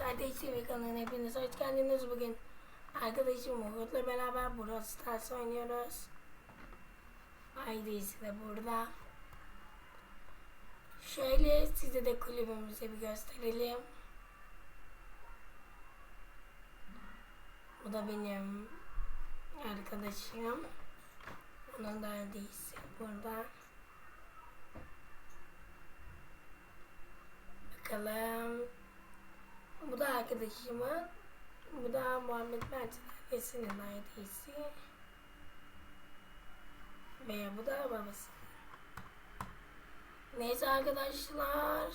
Kardeşim ve kanalına hepiniz hoş geldiniz bugün. Arkadaşım Umut'la beraber Brawl Stars oynuyoruz. ID'si de burada. Şöyle size de kulübümüzü bir gösterelim. Bu da benim arkadaşım. Onun da ID'si burada. Bakalım. Bu da arkadaşımın. Bu da Muhammed Mert'in ID'si. Ve bu da babası. Neyse arkadaşlar.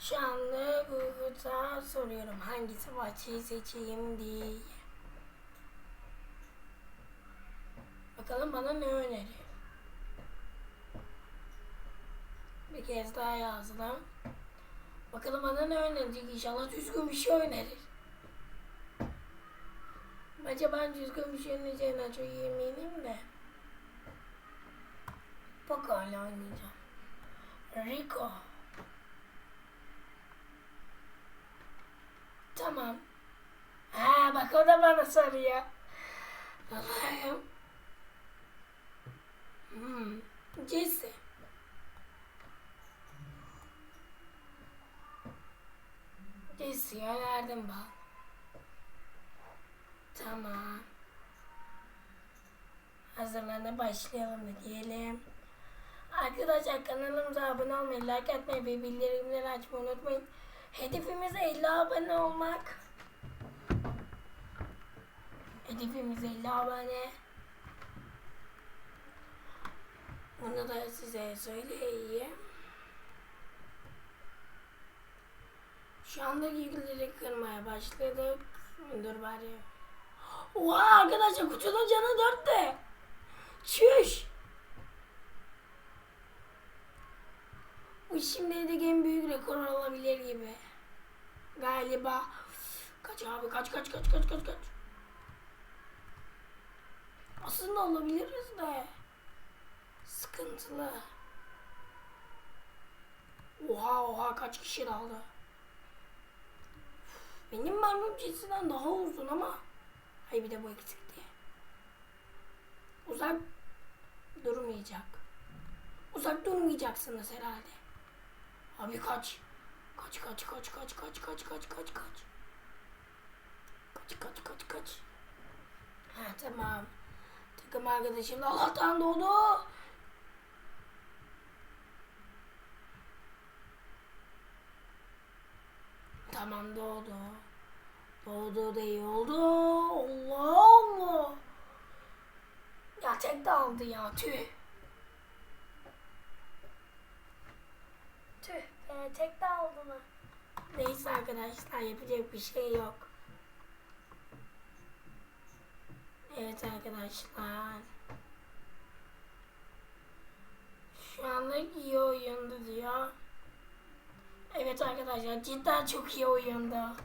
Şu anda Google'da soruyorum hangisi bahçeyi seçeyim diye. Bakalım bana ne öneriyor. Bir kez daha yazdım. Bakalım bana ne önerecek inşallah düzgün bir şey önerir. Bence ben düzgün bir şey önereceğine çok eminim de. Poco ile oynayacağım. Rico. Tamam. Ha bak o da bana soruyor. Allah'ım. Hmm. Jesse. Jesse'ye önerdim bak. Tamam. Hazırlanıp başlayalım da diyelim. Arkadaşlar kanalımıza abone olmayı, like atmayı ve bildirimleri açmayı unutmayın. Hedefimiz 50 abone olmak. Hedefimiz 50 abone. Bunu da size söyleyeyim. Şu anda ilgileri kırmaya başladık. Dur bari. Oha arkadaşlar kutunun canı dörtte. Çüş. Bu şimdi de en büyük rekor olabilir gibi. Galiba. Kaç abi kaç kaç kaç kaç kaç kaç. Aslında olabiliriz de. Sıkıntılı. Oha oha kaç kişi aldı. Benim mermim cinsinden daha uzun ama. Ay bir de bu eksikti. Uzak durmayacak. Uzak durmayacaksınız herhalde. Abi kaç. Kaç kaç kaç kaç kaç kaç kaç kaç kaç. Kaç kaç kaç kaç. Ha tamam. Takım arkadaşım da Allah'tan doğdu. Tamam doğdu. Doğdu da iyi oldu. Allah Allah. Ya tek de aldı ya tüh. Tüh e, tek de aldı mı? Neyse arkadaşlar yapacak bir şey yok. Evet arkadaşlar. Şu anda iyi oyundu diyor. Evet arkadaşlar cidden çok iyi oyundu.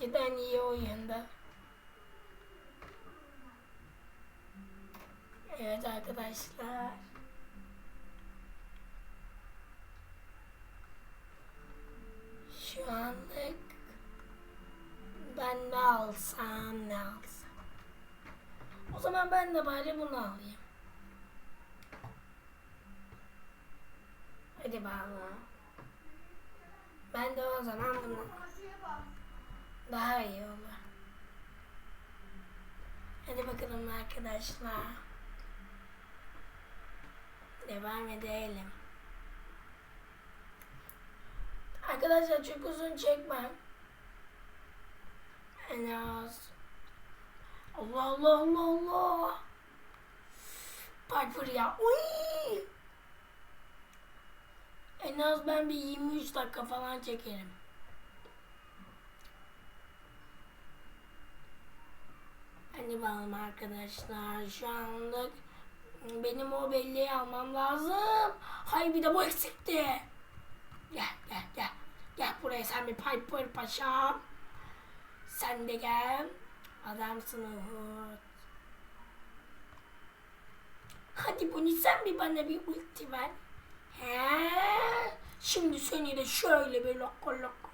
Cidden iyi oyundu. Evet arkadaşlar. Şu anlık ben ne alsam ne alsam. O zaman ben de bari bunu alayım. Hadi bakalım. Ben de o zaman bunu daha iyi olur. Hadi bakalım arkadaşlar. Devam edelim. Arkadaşlar çok uzun çekmem. En az. Allah Allah Allah Allah. Piper ya. Uy! En az ben bir 23 dakika falan çekerim. Hadi bakalım arkadaşlar. Şu anda benim o belleği almam lazım. Hay bir de bu eksikti. Gel gel gel. Gel buraya sen bir Piper paşam. Sen de gel. Adamsın Uhud. Hadi bunu sen bir bana bir ulti ver. He? Şimdi seni de şöyle lokko lokko.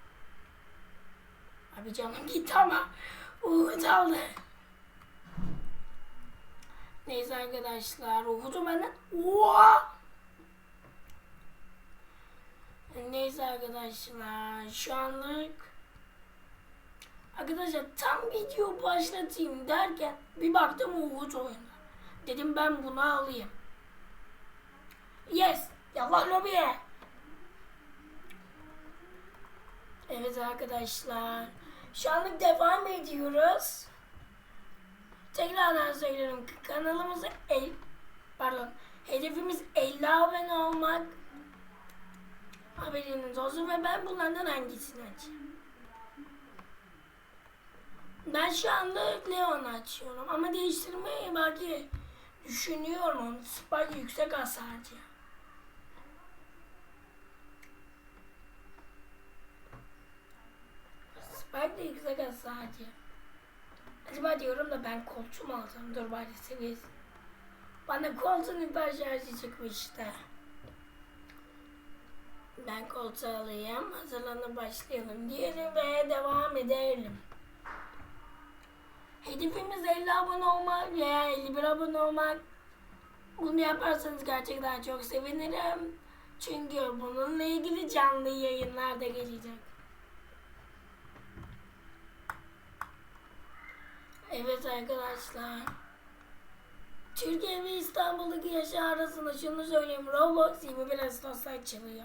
Abi canım gitti ama Uhud aldı. Neyse arkadaşlar Uhud'u benden... Oha! Neyse arkadaşlar şu anlık Arkadaşlar tam video başlatayım derken bir baktım Uhud oyunda. Dedim ben bunu alayım. Yes! Yallah lobiye! Evet arkadaşlar. Şu anlık devam ediyoruz. Tekrardan söylüyorum. Kanalımızı el, pardon, hedefimiz 50 abone olmak. Haberiniz olsun ve ben bunlardan hangisini açayım? Ben şu anda Leon açıyorum ama değiştirmeyi belki düşünüyorum. Spike yüksek hasarcı. Spike de yüksek hasarcı. Acaba diyorum da ben koltuğum alsam dur bari seviyesi. Bana koltuğun hiper şarjı çıkmıştı. Ben koltuğu alayım. Hazırlanıp başlayalım diyelim ve devam edelim. Hedefimiz 50 abone olmak veya 51 abone olmak. Bunu yaparsanız gerçekten çok sevinirim. Çünkü bununla ilgili canlı yayınlar da gelecek. Evet arkadaşlar. Türkiye ve İstanbul'daki yaşı arasında şunu söyleyeyim. Roblox 21 Ağustos'ta açılıyor.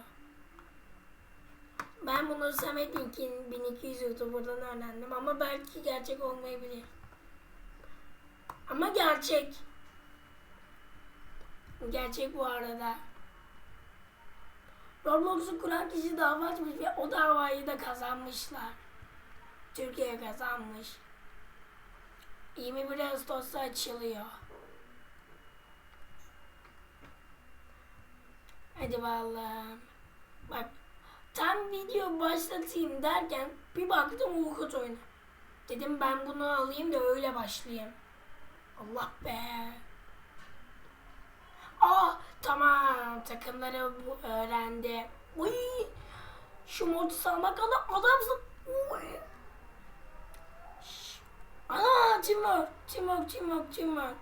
Ben bunu Samet Link'in 1200 YouTuber'dan öğrendim ama belki gerçek olmayabilir. Ama gerçek. Gerçek bu arada. Roblox'u kuran kişi dava açmış ve o davayı da kazanmışlar. Türkiye kazanmış. 21 Ağustos'ta açılıyor. Hadi vallahi. Bak tam video başlatayım derken bir baktım Uhud oyunu. Dedim ben bunu alayım da öyle başlayayım. Allah be. Aa tamam takımları öğrendi. Uy, şu Mortis almak adam adamsın. Uy. Teamwork, teamwork, teamwork, teamwork.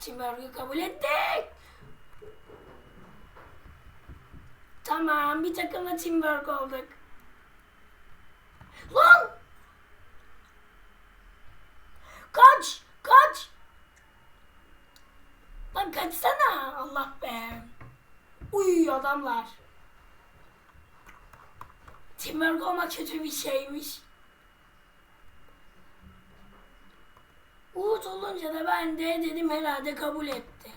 Teamwork'ı kabul ettik. Tamam bir takımla teamwork olduk. Lan! Kaç! Kaç! Lan kaçsana! Allah be! Uy adamlar. Teamwork olmak kötü bir şeymiş. Uğut olunca da ben de dedim herhalde kabul etti.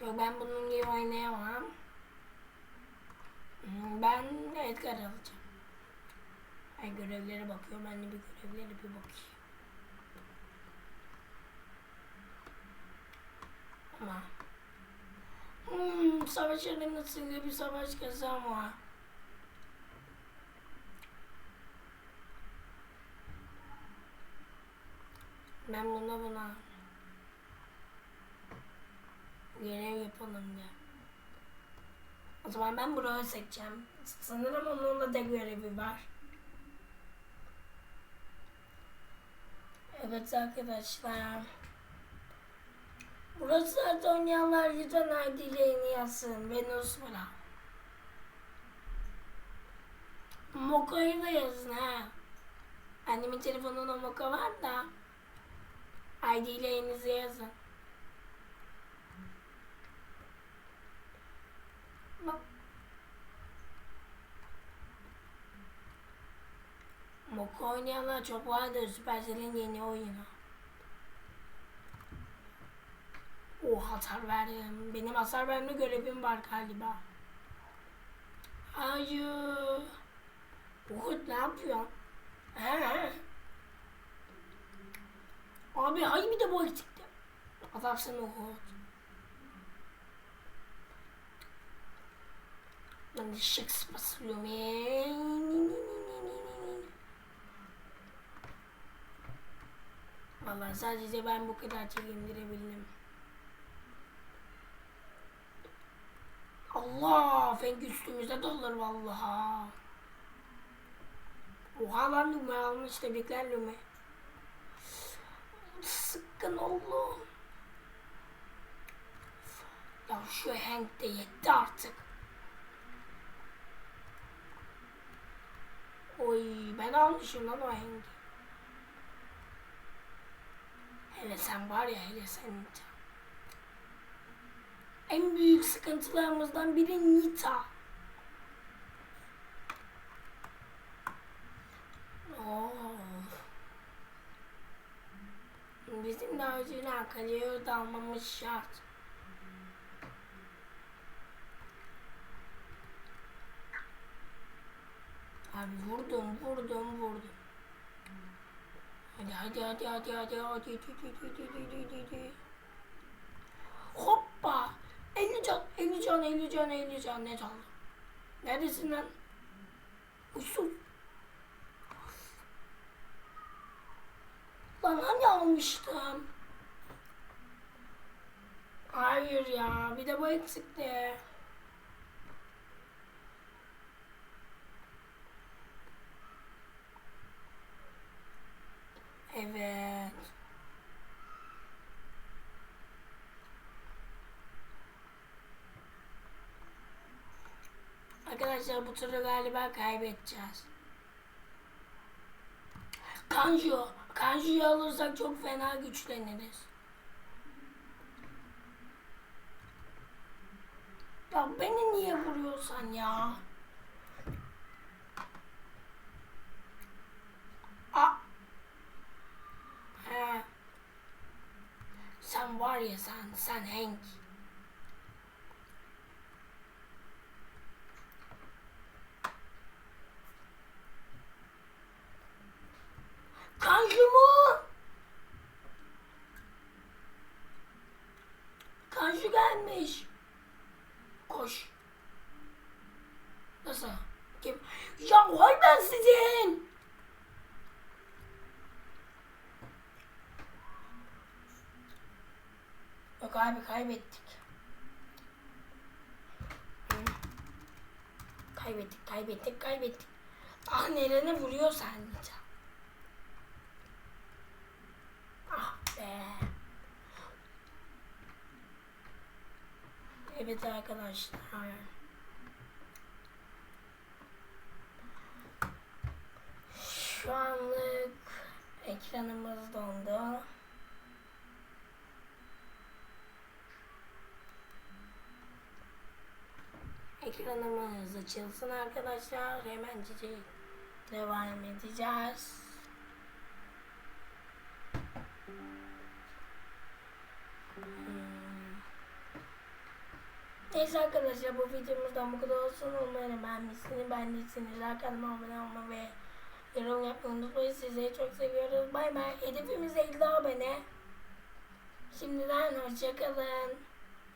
Yok ben bunun gibi oynayamam. Hmm, Ben Edgar alacağım. Ay görevlere bakıyorum. Ben de bir görevlere bir bakayım. Ama hmm, savaş arenasında bir savaş kazan var. Ben buna buna görev yapalım diye. O zaman ben burayı seçeceğim. Sanırım onunla da görevi var. Evet arkadaşlar. Burası zaten oynayanlar lütfen ID'lerini yazsın. Venus Mura. Moka'yı da yazın ha. Annemin telefonunda Moka var da. ID'lerinizi yazın. Bak. Moka oynayanlar çok vardır. Supercell'in yeni oyunu. Hasar verdim. Benim hasar verme görevim var galiba. Hayır. Uhud ne yapıyorsun? He? Abi hay bir de bu eksikti. Adamsın Uhud. Ben de şık basıyorum. Vallahi sadece ben bu kadar çekindirebildim. Allah fenk üstümüze dolar vallaha. Oha lan Lume almış tebrikler Lume. Sıkkın oğlum. Ya şu Hank de yetti artık. Oy ben almışım lan o Hank'i. Hele sen var ya hele sen. En büyük sıkıntılarımızdan biri Nita. Oo. Bizim de acilen kariyer de almamız şart. Abi vurdum vurdum vurdum. Hadi hadi hadi hadi hadi hadi hadi hadi hadi hadi hadi hadi. Hoppa. 50 can 50 can 50 can 50 can ne can? Neredesin lan? Usul. Lan hani almıştım? Hayır ya bir de bu eksikti. Evet. Arkadaşlar bu turu galiba kaybedeceğiz. Kanju. Kanju'yu alırsak çok fena güçleniriz. Ya beni niye vuruyorsan ya? Aa. He. Sen var ya sen, sen Hank. Kanju mu? Gelmiş. Koş. Nasıl? Kim? Ya hay ben sizin. Yok abi kaybettik. Kaybettik, kaybettik, kaybettik. Ah nerene vuruyor sadece. Ah be. Evet arkadaşlar. Şu anlık ekranımız dondu. Ekranımız açılsın arkadaşlar. Hemencecik devam edeceğiz. Hmm. Neyse arkadaşlar bu videomuzdan bu kadar olsun. Umarım beğenmişsiniz. Beğendiyseniz kanalıma abone olmayı ve yorum yapmayı unutmayın. Sizleri çok seviyoruz. Bay bay. Hedefimiz 50 abone. Şimdiden hoşçakalın.